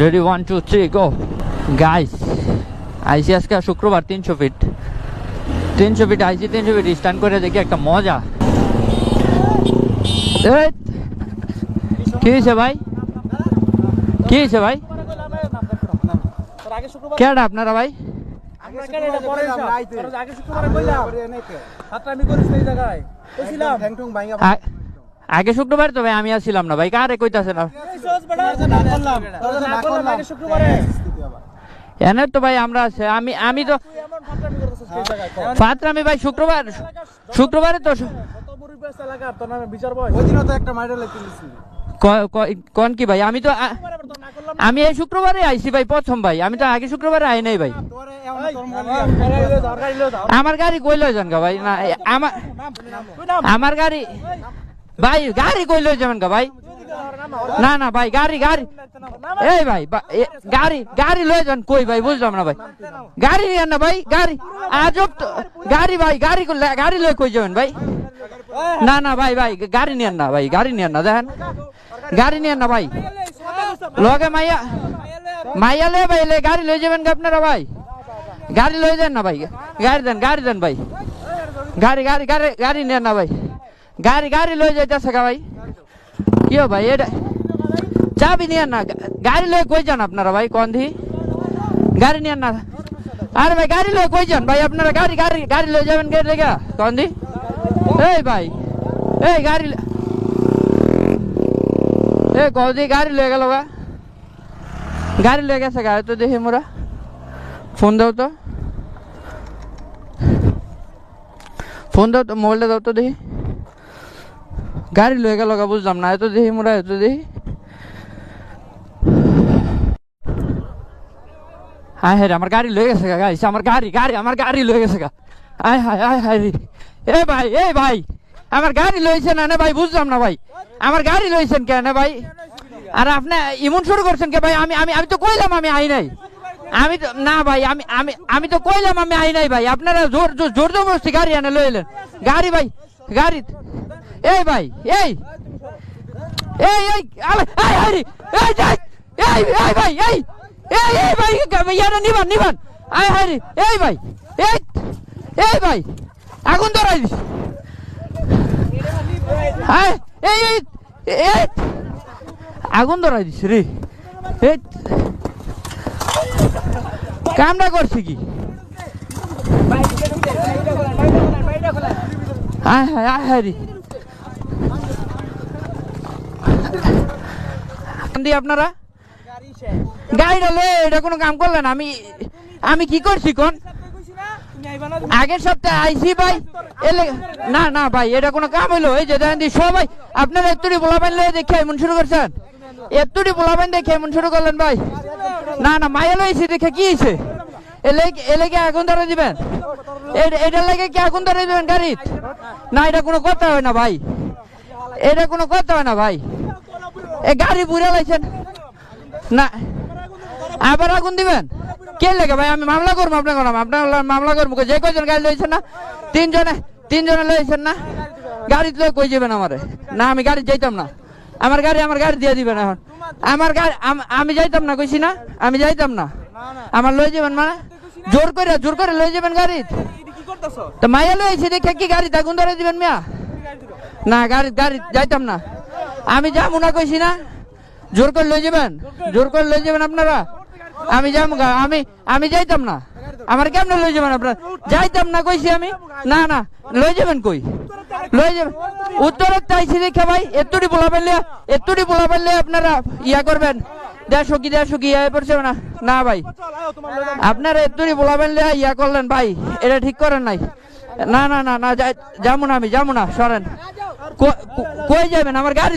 Ready one two three go guys আইসি আজকে শুক্রবার তিনশো ফিট তিনশো ফিট আইসি তিনশো ফিট স্ট্যান্ড করে দেখি একটা মজা। কি হয়েছে ভাই? কি হয়েছে ভাই? কেডা আপনারা ভাই? আগে আ- আগে শুক্রবার, তো ভাই, আমি আসছিলাম না, ভাই, কারে কইতাছে না? এনে তো ভাই, আমরা আছে, আমি আমি তো ফাত্রামি ভাই, শুক্রবার, শুক্রবারে তো কোন কি ভাই? আমি তো আমি এই শুক্রবারে আইছি ভাই, প্রথম ভাই, আমি তো আগে শুক্রবারে আই নাই ভাই। আমার গাড়ি কই লই যান ভাই? না আমার আমার গাড়ি ভাই গাড়ি কই লই যাবেন গা ভাই না না ভাই গাড়ি গাড়ি এই ভাই বা- এ, গাড়ি গাড়ি লই যান কই ভাই বুঝলাম না ভাই গাড়ি নিয়েন না ভাই গাড়ি আজব তো গাড়ি ভাই গাড়ি কই- গাড়ি লই কই যাবেন ভাই না না ভাই ভাই গাড়ি নিয়েন না ভাই গাড়ি নিয়েন না দেখেন গাড়ি নিয়েন না ভাই লগে মাইয়া মাইয়া লে ভাই লে গাড়ি লই যাবেন গা আপনারা ভাই গাড়ি লই দেন না ভাই গাড়ি দেন গাড়ি দেন ভাই গাড়ি গাড়ি গাড়ি গাড়ি নেন না ভাই গাড়ি গাড়ি লই যাইতেছে গা ভাই কিও ভাই এটা চাবি নিয়েন না গা- গাড়ি লই কই যান আপনারা ভাই কোন দি গাড়ি নিয়েন না আরে ভাই গাড়ি লই কই যান ভাই আপনারা গাড়ি গাড়ি গাড়ি লই যাবেন গাড়ি লেগা কোন দি এই ভাই এই গাড়ি লে- এই কদি গাড়ি লয়ে গেল গা গাড়ি লয়ে গেছে গাড়ি তো দেখি মোরা ফোন দাও তো ফোন দাও তো মোবাইলটা দাও তো দেখি গাড়ি লয়ে গেল বুঝলাম না এত দেখি মোরা এত দেখি হায় হায় আমার গাড়ি লয়ে গেছে গাইছে আমার গাড়ি গাড়ি আমার গাড়ি লয়ে গেছে গা। আয় হায় আয় হায় এ ভাই এ ভাই আমার গাড়ি লইছেন না ভাই বুঝলাম না ভাই। আমার গাড়ি লইছেন কেন ভাই? আর আপনি ইমন শুরু করছেন কে ভাই? আমি আমি আমি তো কইলাম আমি আই নাই। আমি তো, না ভাই, আমি আমি আমি তো কইলাম আমি আই নাই ভাই। আপনারা জোর জোর জোর জবরদস্তি গাড়ি আনে লইলেন গাড়ি ভাই গাড়ি এই ভাই, এই। এই এই, আলে এই হারি এই যাই এই এই ভাই, এই। এই এই ভাই ইয়ারা নিবান নিবান। আই হারি এই ভাই, এই এই ভাই। আগুন ধরাই দিস। আয়, এই এই এই। আগুন ধরাই দিস রে। এই। কামটা করছি কি? আয় হায় আয় হায় রে। দি আপনারা? গাড়িটা লয়ে এটা কোনো কাম করলেন আমি আমি কি করছি কোন? আগের সপ্তাহে আইসি ভাই। এলে না না ভাই, এটা কোনো কাম হইল। এই যে দেখেন সবাই আপনারা এত্তুটি পোলাপাইন লয়ে দেখে এমন শুরু করছেন। এত্তুটি পোলাপাইন দেখে এমন শুরু করলেন ভাই। না না, মায়া লইছি, দেখে কি হয়েছে এলে এলে কি আগুন ধরে দিবেন? এ- এটার লাগে কি আগুন ধরে দিবেন গাড়ি না, এটা কোনো কথা হয় না ভাই। এটা কোনো কথা হয় না ভাই। এ গাড়ি বুড়ে লাইছেন? না। আবার আগুন দিবেন? কে লেগে? ভাই, আমি মামলা করব আপনার আপনার মামলা করব। যে কয়জন গাড়ি লইছেন না? তিনজনে তিনজনে লইছেন না? গাড়ি লই কই যাবেন আমারে? না, আমি গাড়ি যাইতাম না। আমার গাড়ি আমার গাড়ি দিয়ে দিবেন এখন। আমার গাড়ি আমি যাইতাম না, কইছি না? আমি যাইতাম না। আমার লই যাবেন মানে? জোর করে জোর করে লই যাবেন গাড়ি? তো মাইয়া আইছে দেখে কি গাড়ি আগুন ধরে দিবেন মিয়া? না, গাড়ি গাড়ি যাইতাম না। আমি যাব না কইছি না জোর করে লই যাবেন? জোর করে লই যাবেন আপনারা? আমি যাব আমি আমি যাইতাম না। আমার কেমনে লই যাবেন আপনারা? যাইতাম না, কইছি আমি? না না, লই যাবেন কই? লই যাবেন? উত্তরের চাইছি দেখে ভাই এত্তুটি বলা পারলে এত্তুটি বলা পারলে আপনারা ইয়া করবেন। দেড়শো কি দেড়শো কি ইয়া পড়ছে না। না ভাই। আপনারা এত্তুটি বলা পারলে ইয়া করলেন ভাই, এটা ঠিক করেন নাই। না না না না, যাই- যাব না আমি যাব না সরেন কই যাবেন? আমার গাড়ি